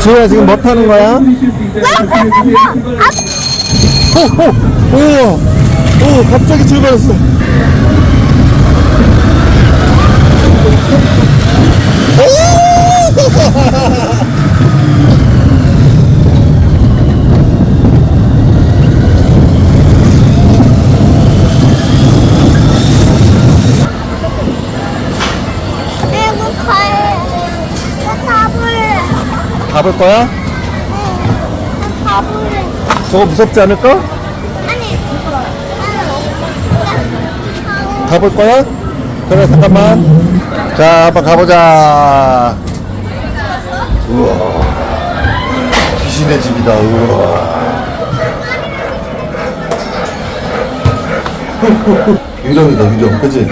지호야 지금 뭐 타는 거야? 오, 오, 오, 오, 갑자기 출발했어. 행복해. 나 가볼래. 가볼 거야? 나 가볼래. 저거 무섭지 않을까? 아니. 가볼 거야? 그래 잠깐만. 자, 한번 가보자. 우와. 귀신의 집이다. 우와. 유령이다 유령, 그지?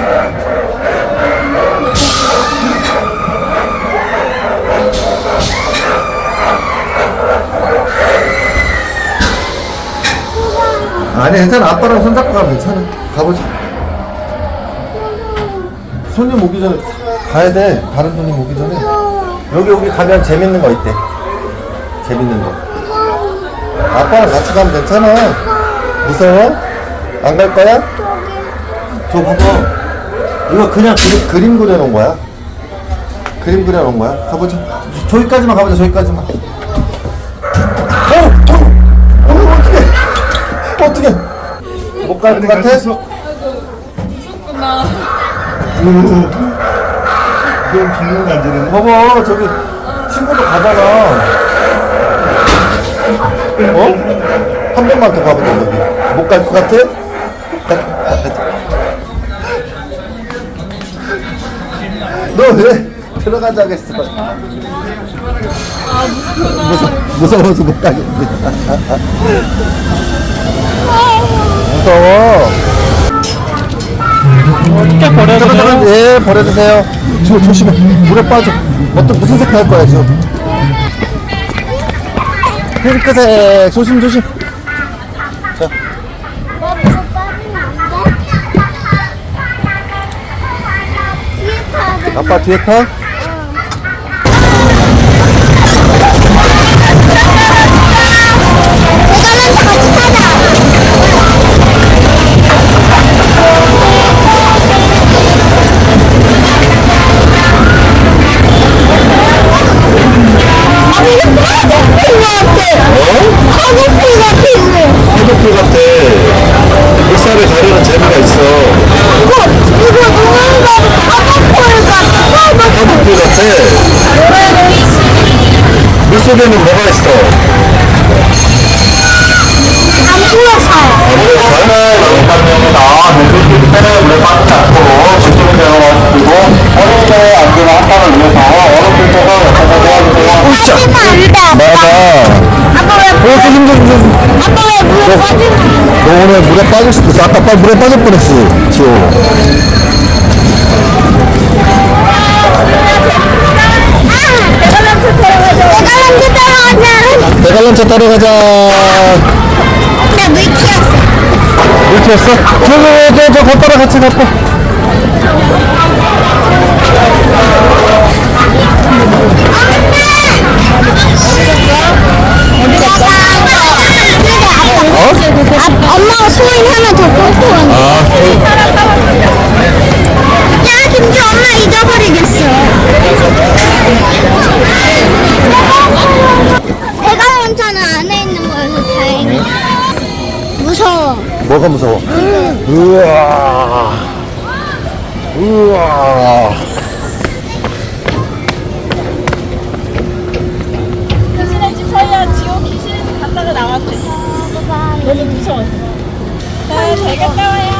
아니 괜찮아. 아빠랑 손잡고 가면 괜찮아. 가보자. 손님 오기 전에 가야 돼. 다른 손님 오기 전에. 여기 여기 가면 재밌는 거 있대. 재밌는 거. 아빠랑 같이 가면 괜찮아. 무서워? 안 갈 거야? 저 봐봐. 이거 그냥 그림, 그림 그려놓은 거야. 그림 그려놓은 거야. 가보자. 저- 저기까지만 가보자. 저기까지만 갈 것 같아? 이건 비밀 만지는 봐봐 저기 친구도 가잖아. 어? 한 번만 더 가보자 저기. 못 갈 것 같아? 너 왜 들어가자 했어? 무서, 무서워서 못 가겠네 무서워 어떻게 버려줘요? 예, 버려주세요. 저 조심해. 물에 빠져. 어떤 무슨 색깔 할 거야, 지금? 핑크색. 조심, 조심. 자. 아빠 뒤에 타. 어른들께서 옆에서 도와주세요. 맞아. 아빠 왜, 오, 조심, 조심, 조심. 아빠 왜 물에 빠지면 안 돼? 너 오늘 물에 빠질 수도 있어. 아까 빨리 물에 빠질 뻔했어. 지호. 관람차 따라가자. 나 물티였어. 물 튀었어? 저, 저, 저, 저, 겉바라 같이 엄마가 더. 야, 근데 엄마 잊어버리겠어. 대관람차는 안에 있는 거여서 다행이야. 무서워. 뭐가 무서워? 우와. 우와. 귀신의 집 사이야 지호 귀신의 집 갔다가 나왔대. 너무 무서워. 네, 잘 갔다 와요.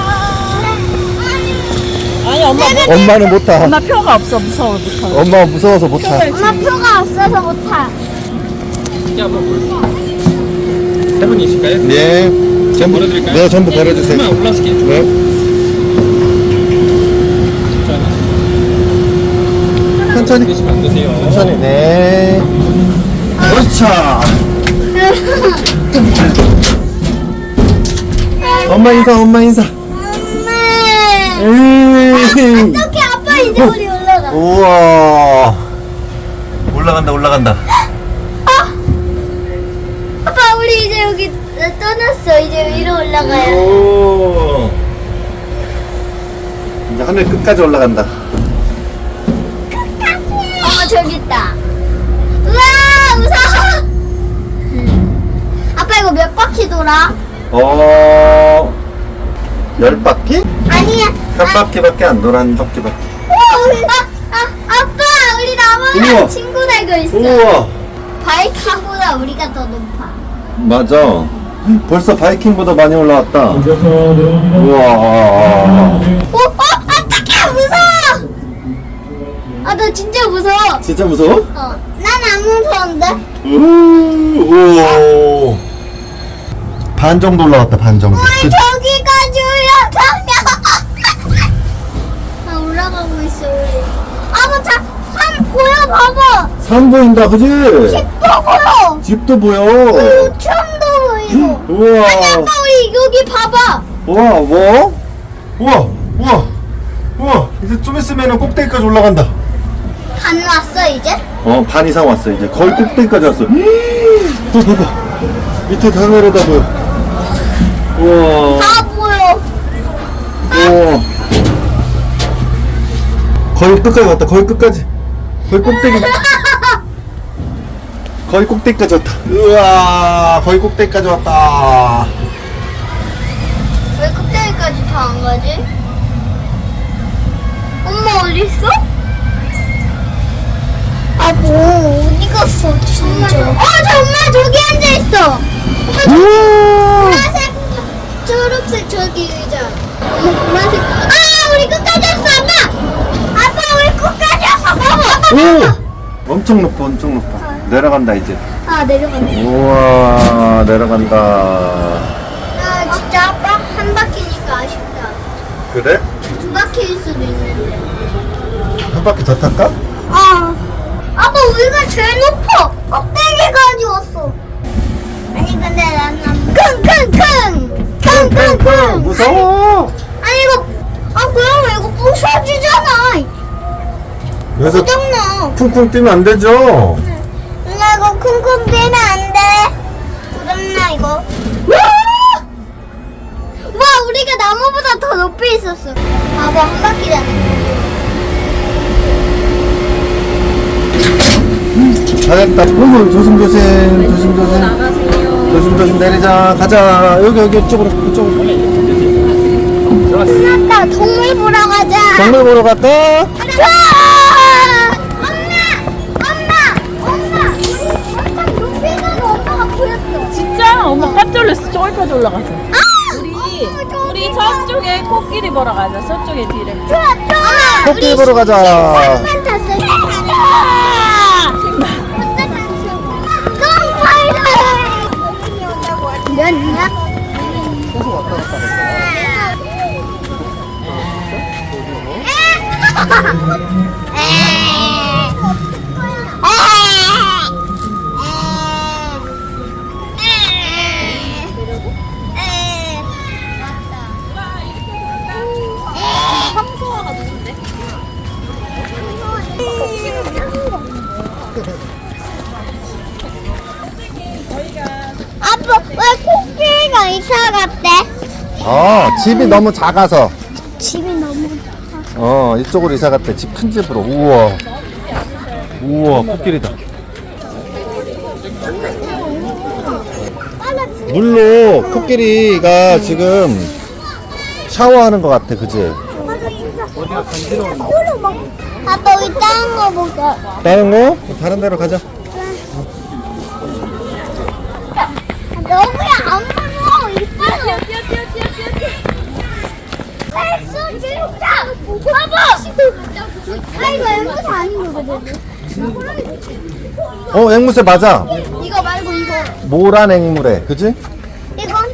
아니 엄마 뭐, 엄마는 못 타. 엄마 표가 없어 무서워 못하. 엄마 무서워서 못 타. 엄마 표가 없어서 못 타. 세 분이실까요? 네. 전부? 네, 전부 버려주세요. 조금만 올라갈게요. 네. 천천히. 드시면 안 되세요. 천천히. 네. 그렇죠. 엄마 인사, 엄마 인사. 음. 어떻게 아빠 이제 우리 올라가? 우와. 올라간다, 올라간다. 아빠 우리 이제 여기 떠났어. 이제 위로 올라가요. 오. 이제 하늘 끝까지 올라간다. 어 저기 있다. 우와 무서워. 아빠 이거 몇 바퀴 돌아? 어. 열 바퀴? 아니야. 한 바퀴밖에 안 돌아, 한 바퀴밖에. 우와 우리 아, 아 아빠 우리 나무랑 우와. 친구 되고 있어. 우와. 바이킹보다 우리가 더 높아. 맞아. 벌써 바이킹보다 많이 올라왔다. 우와. 어, 어, 어떡해, 무서워! 아, 나 진짜 무서워. 진짜 무서워? 어, 난 안 무서운데? 우, 우와. 반 정도 올라왔다, 반 정도. 우리 저기까지 올라가면. 아, 올라가고 있어, 우리. 아빠, 자, 산 보여, 봐봐. 산 보인다, 그지? 집도 보여. 집도 보여. 우천도 보 이고. 우와. 아니, 아빠, 우리 여기 봐봐. 우와, 뭐? 우와, 우와, 우와. 이제 좀 있으면 꼭대기까지 올라간다. 안 왔어, 이제? 어, 반 이상 왔어. 이제 거의 꼭대기까지 왔어. 또 봐봐. 밑에 다 내려다 보여. 우와, 다 보여. 우와. 거의 끝까지 왔다. 거의 끝까지. 거의 꼭대기. 거의 꼭대기까지 왔다. 우와, 거의 꼭대기까지 왔다. 왜 끝까지 다 안 가지? 엄마 어디 있어? 아, 뭐 어디 갔어, 진짜? 어, 저 엄마 저기 앉아 있어. 보라색, 초록색 저기 의자. 엄마 보라색. 아, 우리 끝까지 왔어, 아빠. 아빠, 우리 끝까지 왔어. 봐봐, 아빠. 오! 엄청 높아, 엄청 높아. 내려간다, 이제. 아, 내려가네. 우와, 내려간다. 아, 진짜 아빠 한 바퀴니까 아쉽다. 그래? 두 바퀴일 수도 있는데. 한 바퀴 더 탈까? 아, 아빠 우리가 제일 높아. 꼭대기까지 왔어. 아니 근데 나는 킁킁킁 킁킁킁. 무서워. 아니 이거 아 그러면 이거 부서지잖아. 그래서 고 쿵쿵 뛰면 안 되죠? 누나 이거 쿵쿵 뛰면 안 돼. 고장나 이거. 와! 와 우리가 나무보다 더 높이 있었어. 봐봐 한 바퀴잖아. 잘했다. 어머, 조심조심, 조심조심. 조심조심 내리자. 가자. 여기, 여기, 이쪽으로, 이쪽으로. 끝났다. 동물 보러 가자. 동물 보러 갈까? 좋아! 엄마 깜짝 놀랐어. 저기까지 올라가서. 아! 우리, 우리 저쪽에 코끼리 보러 가자. 저쪽에 뒤를. 좋아, 좋아. 코끼리 보러 가자. 만 탔어. 몇이야? 어, 집이 너무 작아서. 집이 너무 어, 이쪽으로 이사 갔대. 집 큰 집으로. 우와. 우와, 코끼리다. 물로 코끼리가 지금 샤워하는 것 같아, 그지? 아빠 우리 다른 거 보자. 다른 거? 다른 데로 가자. 어 앵무새 맞아 이거 말고 이거. 모란 앵무래 그지? 이건?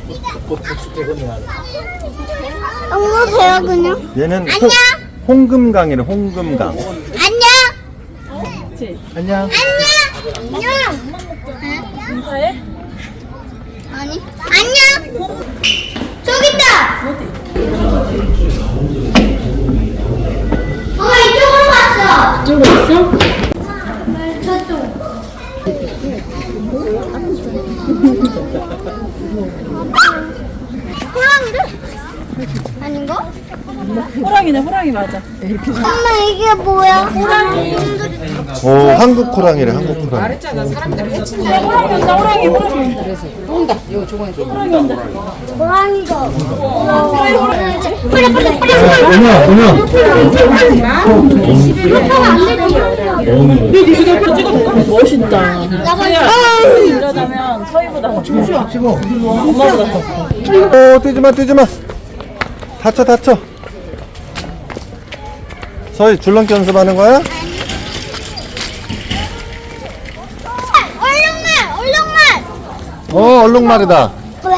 엉거세요 그냥. 얘는 안녕. 홍금강이래 홍금강 안녕. 안녕 안녕. 안녕. 인사해? 아니. 안녕. 저기 있다. 엄마 이쪽으로 왔어. 이쪽으로 왔어? 를? 아닌가? 호랑이네 호랑이 맞아 엄마 이게 뭐야? 호랑이. 오 한국 호랑이래 한국 호랑이 호랑이 온다 호랑이 호랑이 온다 호랑이가. 뿌려 뿌려 뿌려 뿌려. 은영 은영 멋있다 나가. 이러다면 서희보다 더. 엄마보다 더 커. 오 뛰지마 뛰지마 다쳐 다쳐 서희 줄넘기 연습하는 거야? 얼룩말 얼룩말. 어 얼룩말이다 왜?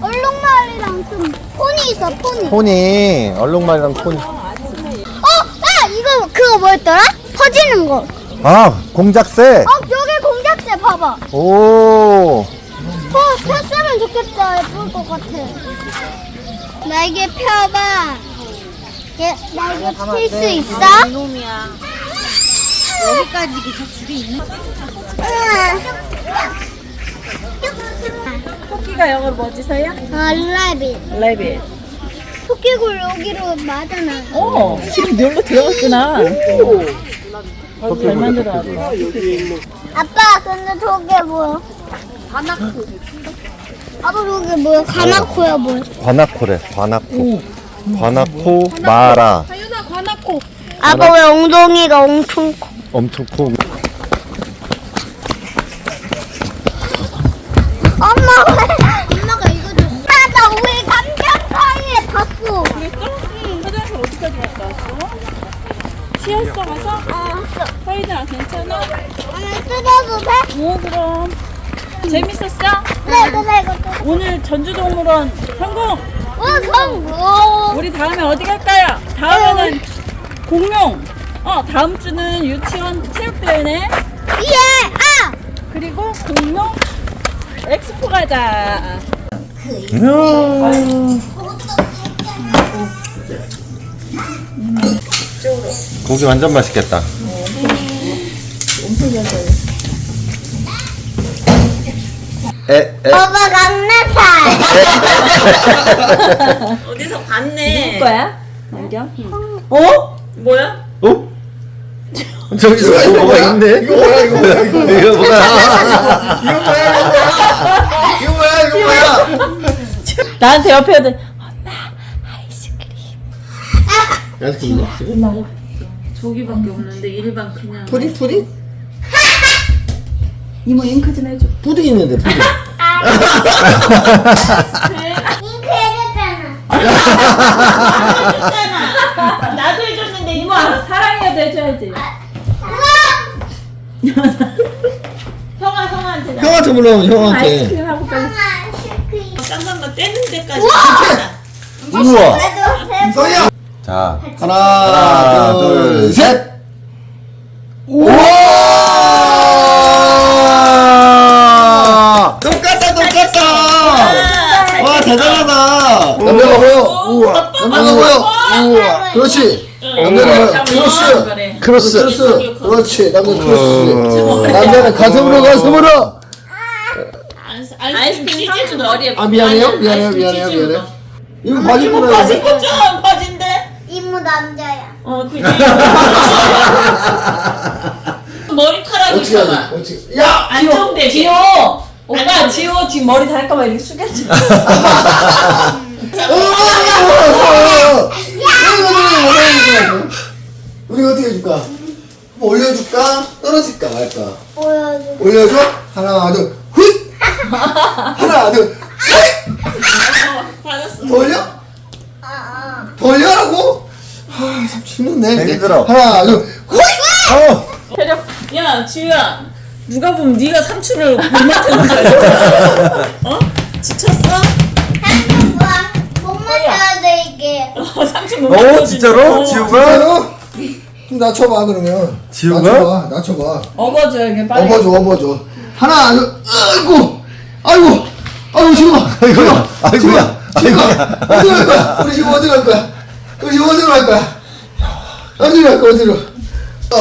얼룩말이랑 좀 폰이 있어 폰이. 포니 얼룩말이랑 포니 어, 아 이거 그거 뭐였더라? 퍼지는 거. 아 공작새 어 여기 공작새 봐봐. 오어 폈으면 좋겠다. 예쁠 것 같아. 날개 펴봐. 얘 날개 필수 있어? 이놈이야. 여기까지 계속 줄이 있는. 토끼가 영어로 뭐지 서희야? 아 라비. 레빗 토끼굴 여기로 맞아놔. 어 집에 놀러 들어갔구나 잘 만들어놨다 아빠 근데 저게 뭐야? 가나코. 아빠 저게 뭐야? 가나코야 뭐야? 관악코래 관악코 관악코 마라 아빠 왜 엉덩이가 엄청 커? 엄청 코 엄마 왜? 엄마가 이거 줬어. 나 우리 감정 사이에 봤어. 그랬어? 화장실 어디까지 갔다 왔어? 쉬었어 가서? 어. 서희들아 괜찮아? 엄마 뜯어도 돼? 오 그럼 재밌었어? 네, 그래 이거 뜯어. 오늘 전주동물원 다음에 어디 갈까요? 다음에는 공룡! 어 다음 주는 유치원 체육대회네 예, 아. 그리고 공룡 엑스포 가자 고기 완전 맛있겠다 에, 에. 오빠 강나살. 어디서 봤네 누구 거야? 어디야? 어? 뭐야? 어? 저기서 뭐가 있네? 이거 뭐야 이거 뭐야 이거 뭐야 이거 뭐야 이거 뭐야 이거 뭐야 나한테 옆에 애들 저기밖에 없는데 일반 그냥 푸디 푸디? 이모 잉크 좀 해줘 푸디 있는데 푸디 잉크 해줬잖아. 나도 해줬는데 이모 사랑해도 해줘야지 형아 형아한테 나 형한테 물어보면 형한테 아이스크림 하고 빨리 떼는 데까지 우와 나도 서희야 자 하나, 하나 둘, 셋. 대단하다. 남자가 보여. 우와. 남자가 보여. 우와. 그렇지. 남자는 크로스. 크로스. 크로스. 그렇지. 남자 크로스. 남자는 가슴으로 가슴으로. 아이스크림 찢어도 머리에 아 미안해요. 미안해요. 미안해요. 미안해요. 이거 바지 바지 돼. 꽂죠 바지인데 이모 남자야. 어 그지 머리카락이? 어떻게? 야. 안정돼 지호 오빠 지호 지금 머리 닳을까봐 이렇게 숙였지 우리 어떻게 해줄까? 뭐 올려줄까? 떨어질까 말까? 보여줘. 올려줘? 하나 둘 훗! 하나 둘 훗! 받았어 더 올려? 아, 아. 더 올려라고? 아, 참 힘든데. 힘들어. 하나 둘 훗! 어야 지우야 누가 보면 네가 삼촌을 못맡는 줄 알겠어 어? 지쳤어? 한국 뭐야? 못돼 이게. 어, 삼촌 못 어, 맡아주지. 진짜로? 어. 지우가? 좀 낮춰봐 그러면. 지우가? 낮춰봐. 낮춰봐. 업어줘 이게 빨리 업어줘 업어줘. 하나 둘 아이고 아이고 아이고 지금 아이고야 아이고야 아이고야 어디 갈 거야? 우리 지금 어디 갈 거야? 우리 지금 어디로 갈 거야? 어디로 갈 거야? 어디로? 아,